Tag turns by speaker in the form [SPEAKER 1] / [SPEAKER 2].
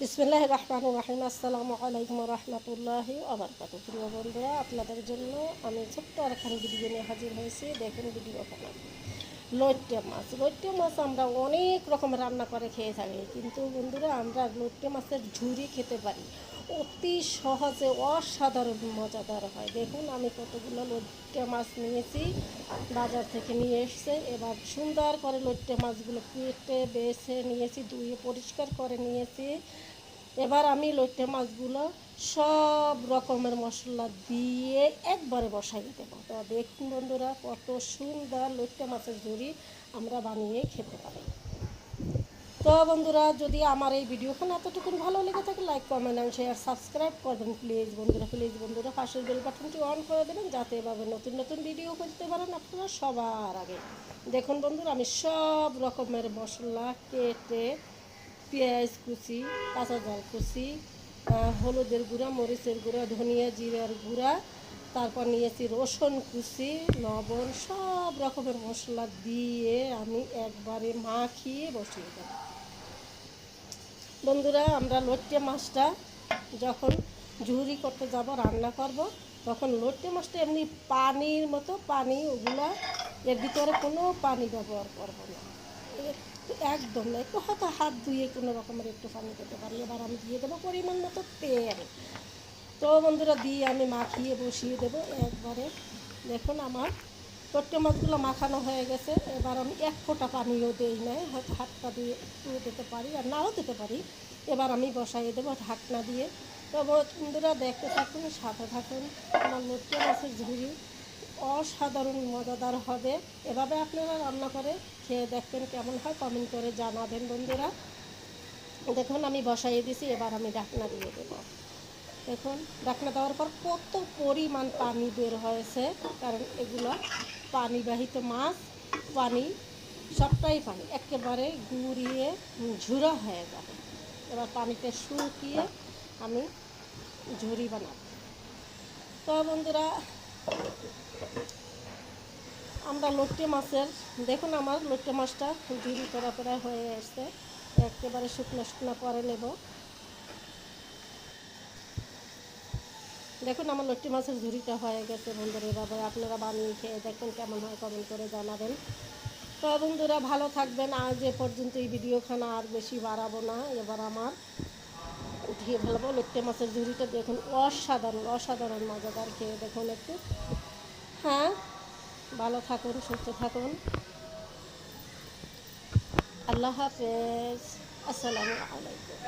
[SPEAKER 1] বিসমিল্লাহ রহমান রাহিম আসসালামু আলাইকুম রহমতুল্লাহ আবরকাত প্রিয় বন্ধুরা, আপনাদের জন্য আমি ছোট্ট একখানি ভিডিও নিয়ে হাজির হয়েছি। দেখুন ভিডিওখানে লইট্টে মাছ। লইট্টে মাছ আমরা অনেক রকম রান্না করে খেয়ে থাকি। কিন্তু বন্ধুরা, আমরা লইট্টে মাছের ঝুড়ি খেতে পারি। অতি সহজে অসাধারণ মজাদার হয়। দেখুন, আমি কতগুলো লইট্টে মাছ নিয়েছি, বাজার থেকে নিয়ে এসছে। এবার সুন্দর করে লইট্টে মাছগুলো কেটে, বেছে নিয়েছি, ধুয়ে পরিষ্কার করে নিয়েছি। এবার আমি লইট্টে মাছগুলো সব রকমের মশলা দিয়ে একবারে বসাই দেবো। তো দেখুন বন্ধুরা, কত সুন্দর লইট্টে মাছের ঝুড়ি আমরা বানিয়ে খেতে পারি। তো বন্ধুরা, যদি আমার এই ভিডিওখানে এতটুকু ভালো লেগে থাকে like comment and share subscribe করবেন প্লিজ বন্ধুরা প্লিজ বন্ধুরা। পাশের বেল বাটনটি অন করে দেবেন, যাতে এভাবে নতুন নতুন ভিডিও করতে পারেন আপনারা সবার আগে। দেখুন বন্ধুরা, আমি সব রকমের মশলা কেটে পেঁয়াজ কুচি, কাঁচা জল কুচি হলুদের গুঁড়া, মরিচের গুঁড়া, ধনিয়া জিরার গুঁড়া, তারপর নিয়েছি রসুন কুচি, লবণ, সব রকমের মশলা দিয়ে আমি একবারে মাখিয়ে বসিয়ে দেবো। বন্ধুরা, আমরা লট্টে মাছটা যখন ঝুরি করতে যাব, রান্না করব, তখন লট্টে মাছটা এমনি পানির মতো পানি, ওগুলা এর ভিতরে কোনো পানি ব্যবহার করব না। একদম না, একটু হয়তো হাত ধুয়ে কোনো রকমের একটু পানি দিতে পারি। এবার আমি দিয়ে দেবো পরিমাণ মতো তেল। তো বন্ধুরা, দিয়ে আমি মাখিয়ে বসিয়ে দেবো। একবারে দেখুন আমার লট্টে মাছগুলো মাখানো হয়ে গেছে। এবার আমি এক ফোঁটা পানিও দিই নাই। হয়তো হাতটা দিয়ে দিতে পারি আর নাও দিতে পারি। এবার আমি বসাইয়ে দেবো ঢাকনা দিয়ে। তো বন্ধুরা, দেখতে থাকুন, সাথে থাকুন। আমার লট্টে মাছের ঝুড়ি অসাধারণ, মজাদার হবে। এভাবে আপনারা রান্না করে খেয়ে দেখবেন কেমন হয় কমেন্ট করে জানাবেন বন্ধুরা। দেখুন, আমি বসাইয়ে দিছি। এবার আমি ঢাকনা দিয়ে দেবো। দেখুন, ঢাকনা দেওয়ার পর কত পরিমাণ পানি বের হয়েছে, কারণ এগুলো পানিবাহিত মাছ, পানি, সবটাই পানি, একেবারে গুঁড়িয়ে ঝুরা হয়ে যাবে। এবার পানিতে শুকিয়ে আমি ঝুড়ি বানাবো। তো বন্ধুরা, আমরা লট্টে মাছের, দেখুন আমার লট্টে মাছটা ঝুড়ি করা প্রায় হয়ে এসছে একেবারে শুকনো শুকনো করে নেব। দেখুন, আমার লট্টি মাছের ঝুড়িটা হয়ে গেছে বন্ধুরা। এভাবে আপনারা বানিয়ে খেয়ে দেখুন কেমন হয় কমেন্ট করে জানাবেন। তো বন্ধুরা, ভালো থাকবেন। আজ এ পর্যন্ত এই ভিডিওখানা, আর বেশি বাড়াবো না। এবার আমার উঠিয়ে ফেলব লট্টে মাছের ঝুড়িটা। দেখুন, অসাধারণ অসাধারণ, মজাদার খেয়ে দেখুন একটু। হ্যাঁ ভালো থাকুন, সুস্থ থাকুন। আল্লাহ হাফেজ। আসসালামু আলাইকুম।